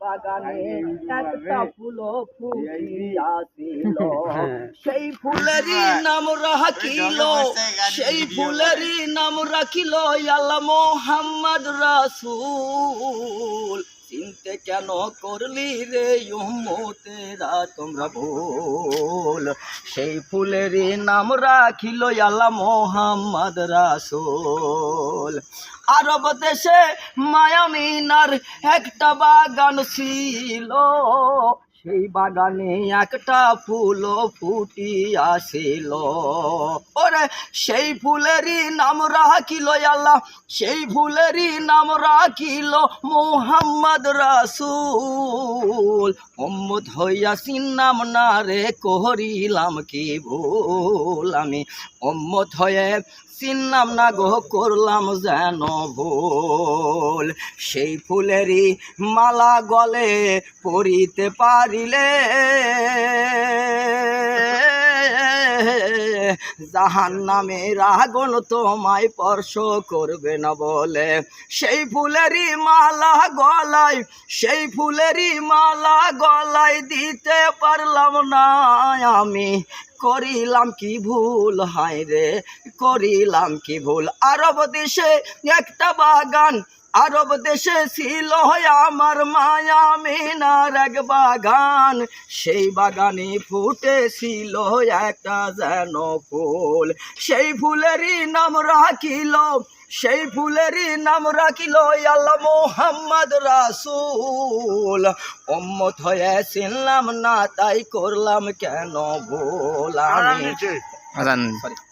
বাগানে একটা ফুল ফুটিয়াছিল। সেই ফুলেরই নাম রাখিল। সেই ফুলেরই নাম রাখিল। আল্লাহ মোহাম্মদ রাসূল। কেন করলি রে উম্মতেরা তোমরা ভুল। সেই ফুলের নাম রাখিল আল্লাহ মোহাম্মদ রাসুল। আরব দেশে মায়ামিনার একটা বাগান ছিল। সেই বাগানে একটা ফুল ফুটি ফুটিয়াছিল ওরে, সেই ফুলেরই নাম রাখিল আল্লাহ, সেই ফুলেরই নাম রাখিল মোহাম্মদ রাসূল। মোহাম্মদ হইয়া নাম না রে করিলাম কি ভুল আমি? মোহাম্মদ হয়ে চিনলাম না গো, করলাম যেন ভুল। সেই ফুলেরই মালা গলে পড়িতে পারিলে জাহান নামের আগুন তোমায় স্পর্শ করবে না বলে। সেই ফুলেরই মালা গলায়, সেই ফুলেরই মালা গলায় দিতে পারলাম না আমি। করিলাম কি ভুল? হায় রে করিলাম কি ভুল? আরব দেশে একটা বাগান আরব দেশে ছিল আমার মায়া মিনার এক বাগান। সেই বাগানে ফুটেছিল একটা যেন ফুল। সেই ফুলেরই নাম রাখিল সেই ফুলেরই নাম রাখিল আল্লাহ মোহাম্মদ রাসুল। উম্মত হয়ে চিনলাম না তাই করলাম কেন ভুল? আমি আজান। Sorry.